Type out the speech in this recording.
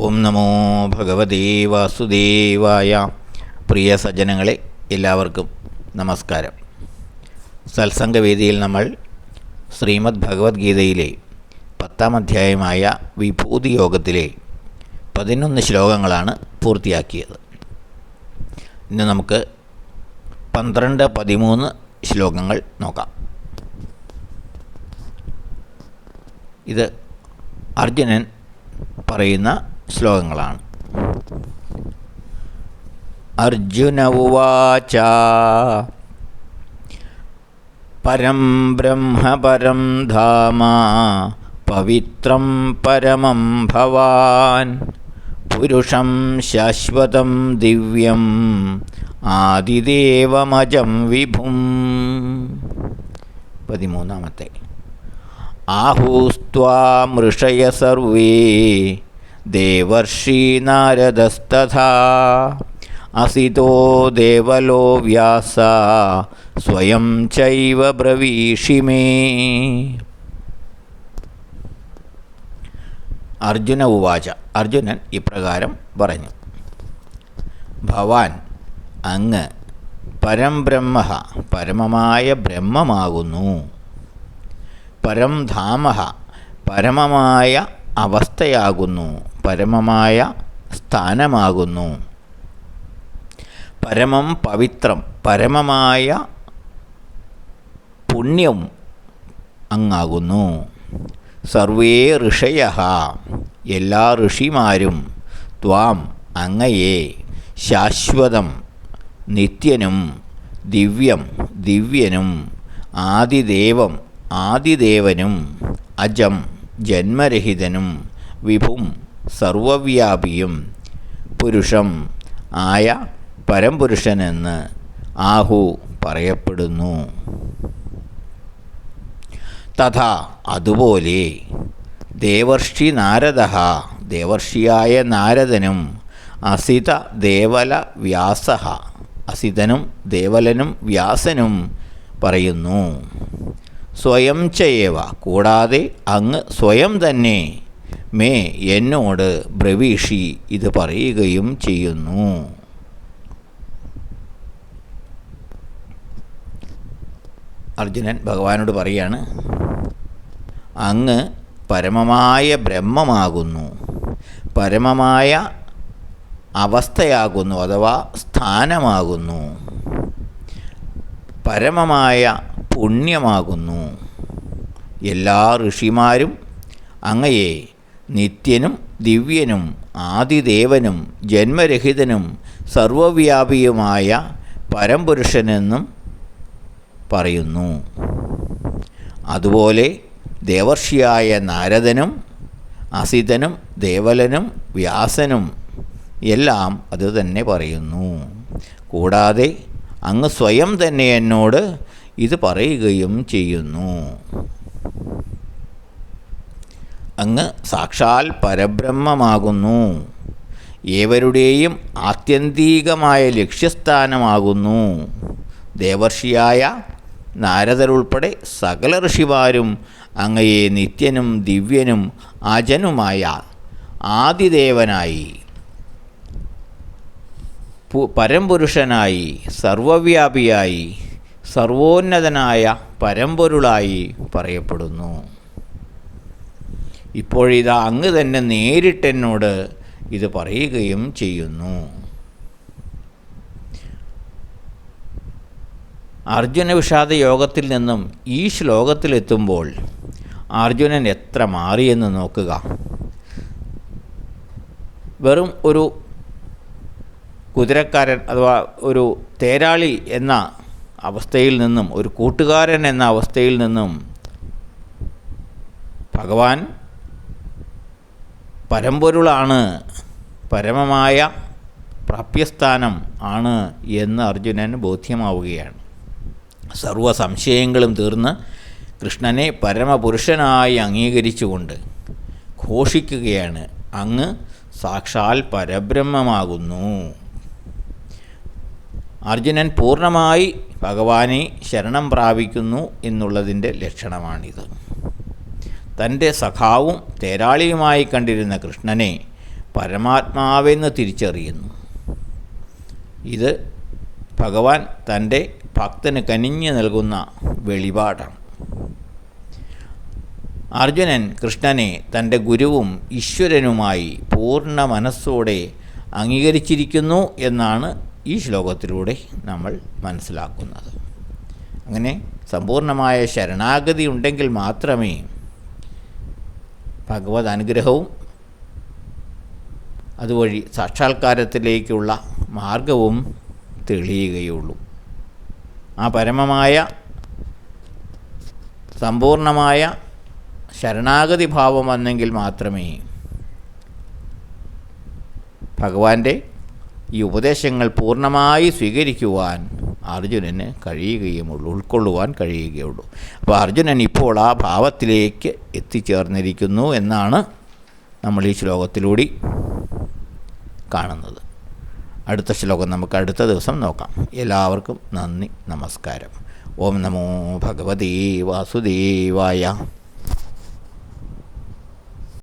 ഓം നമോ ഭഗവതേ വാസുദേവായ പ്രിയ സജ്ജനങ്ങളെ എല്ലാവർക്കും നമസ്കാരം. സത്സംഗവേദിയിൽ നമ്മൾ ശ്രീമദ് ഭഗവത്ഗീതയിലെ പത്താം അധ്യായമായ വിഭൂതി യോഗത്തിലെ പതിനൊന്ന് ശ്ലോകങ്ങളാണ് പൂർത്തിയാക്കിയത്. ഇന്ന് നമുക്ക് പന്ത്രണ്ട് പതിമൂന്ന് ശ്ലോകങ്ങൾ നോക്കാം. ഇത് അർജുനൻ പറയുന്ന ശ്ലോകങ്ങളാണ്. അർജുന ഉവാച പരം ബ്രഹ്മ പരം ധാമ പവിത്രം പരമം ഭവാൻ പുരുഷം ശാശ്വതം ദിവ്യം ആദിദേവമജം വിഭും. പതിമൂന്നാമത്തെ ആഹൂസ്ത്വാമൃഷയ സർവേ ദേവർഷീനാരദസ്തഥാ അസിതോ ദേവലോ വ്യാസ സ്വയം ചൈവ ബ്രവീഷി മേ. അർജുന ഉവാച. അർജുനൻ ഇപ്രകാരം പറഞ്ഞു. ഭവാൻ അങ്ങ് പരംബ്രഹ്മ പരമമായ ബ്രഹ്മമാകുന്നു. പരം ധാമ പരമമായ അവസ്ഥയാകുന്നു. പരമമായ സ്ഥാനമാകുന്നു. പരമം പവിത്രം പരമമായ പുണ്യം അങ്ങാകുന്നു. സർവേ ഋഷയ എല്ലാ ഋഷിമാരും ത്വാം അങ്ങയെ ശാശ്വതം നിത്യനും ദിവ്യം ദിവ്യനും ആദിദേവം ആദിദേവനും അജം ജന്മരഹിതനും വിഭും സർവവ്യാപിയും പുരുഷം ആയ പരംപുരുഷനെന്ന് ആഹു പറയപ്പെടുന്നു. തഥാ അതുപോലെ ദേവർഷി നാരദ ദേവർഷിയായ നാരദനും അസിത ദേവല വ്യാസ അസിതനും ദേവലനും വ്യാസനും പറയുന്നു. സ്വയം ചെയ്യവ കൂടാതെ അങ്ങ് സ്വയം തന്നെ മേ എന്നോട് ബ്രവീഷി ഇത് പറയുകയും ചെയ്യുന്നു. അർജുനൻ ഭഗവാനോട് പറയാണ് അങ്ങ് പരമമായ ബ്രഹ്മമാകുന്നു പരമമായ അവസ്ഥയാകുന്നു അഥവാ സ്ഥാനമാകുന്നു പരമമായ പുണ്യമാകുന്നു. എല്ലാ ഋഷിമാരും അങ്ങയെ നിത്യനും ദിവ്യനും ആദിദേവനും ജന്മരഹിതനും സർവവ്യാപിയുമായ പരംപുരുഷനെന്നും പറയുന്നു. അതുപോലെ ദേവർഷിയായ നാരദനും അസിതനും ദേവലനും വ്യാസനും എല്ലാം അത് തന്നെ പറയുന്നു. കൂടാതെ അങ്ങ് സ്വയം തന്നെ എന്നോട് ഇത് പറയുകയും ചെയ്യുന്നു. അങ്ങ് സാക്ഷാൽ പരബ്രഹ്മമാകുന്നു. ഏവരുടെയും ആത്യന്തികമായ ലക്ഷ്യസ്ഥാനമാകുന്നു. ദേവർഷിയായ നാരദരുൾപ്പെടെ സകല ഋഷിമാരും അങ്ങയെ നിത്യനും ദിവ്യനും അജനുമായ ആദിദേവനായി. പരംപുരുഷനായി സർവവ്യാപിയായി സർവോന്നതനായ പരമ്പൊരുളായി പറയപ്പെടുന്നു. ഇപ്പോഴിതാ അങ്ങ് തന്നെ നേരിട്ടെന്നോട് ഇത് പറയുകയും ചെയ്യുന്നു. അർജുന വിഷാദ യോഗത്തിൽ നിന്നും ഈ ശ്ലോകത്തിലെത്തുമ്പോൾ അർജുനൻ എത്ര മാറിയെന്ന് നോക്കുക. വെറും ഒരു കുതിരക്കാരൻ അഥവാ ഒരു തേരാളി എന്ന അവസ്ഥയിൽ നിന്നും ഒരു കൂട്ടുകാരൻ എന്ന അവസ്ഥയിൽ നിന്നും ഭഗവാൻ പരമ്പൊരുളാണ്. പരമമായ പ്രാപ്യസ്ഥാനം ആണ് എന്ന് അർജുനൻ ബോധ്യമാവുകയാണ്. സർവ സംശയങ്ങളും തീർന്ന് കൃഷ്ണനെ പരമപുരുഷനായി അംഗീകരിച്ചുകൊണ്ട് ഘോഷിക്കുകയാണ്. അങ്ങ് സാക്ഷാൽ പരബ്രഹ്മമാകുന്നു. അർജുനൻ പൂർണമായി ഭഗവാനെ ശരണം പ്രാപിക്കുന്നു എന്നുള്ളതിന്റെ ലക്ഷണമാണിത്. തന്റെ സഖാവും തേരാളിയുമായി കണ്ടിരുന്ന കൃഷ്ണനെ പരമാത്മാവെന്ന് തിരിച്ചറിയുന്നു. ഇത് ഭഗവാൻ തന്റെ ഭക്തന് കനിഞ്ഞു നൽകുന്ന വെളിപാടാണ്. അർജുനൻ കൃഷ്ണനെ തന്റെ ഗുരുവും ഈശ്വരനുമായി പൂർണ മനസ്സോടെ അംഗീകരിച്ചിരിക്കുന്നു എന്നാണ് ഈ ശ്ലോകത്തിലൂടെ നമ്മൾ മനസ്സിലാക്കുന്നത്. അങ്ങനെ സമ്പൂർണമായ ശരണാഗതി ഉണ്ടെങ്കിൽ മാത്രമേ ഭഗവത് അനുഗ്രഹവും അതുവഴി സാക്ഷാത്കാരത്തിലേക്കുള്ള മാർഗവും തെളിയുകയുള്ളൂ. ആ പരമമായ സമ്പൂർണമായ ശരണാഗതി ഭാവം വന്നെങ്കിൽ മാത്രമേ ഭഗവാന്റെ ഈ ഉപദേശങ്ങൾ പൂർണമായി സ്വീകരിക്കുവാൻ അർജുനന് കഴിയുകയുമുള്ളൂ ഉൾക്കൊള്ളുവാൻ കഴിയുകയുള്ളൂ. അപ്പോൾ അർജുനൻ ഇപ്പോൾ ആ ഭാവത്തിലേക്ക് എത്തിച്ചേർന്നിരിക്കുന്നു എന്നാണ് നമ്മൾ ഈ ശ്ലോകത്തിലൂടെ കാണുന്നത്. അടുത്ത ശ്ലോകം നമുക്ക് അടുത്ത ദിവസം നോക്കാം. എല്ലാവർക്കും നന്ദി നമസ്കാരം. ഓം നമോ ഭഗവതേ വാസുദേവായ.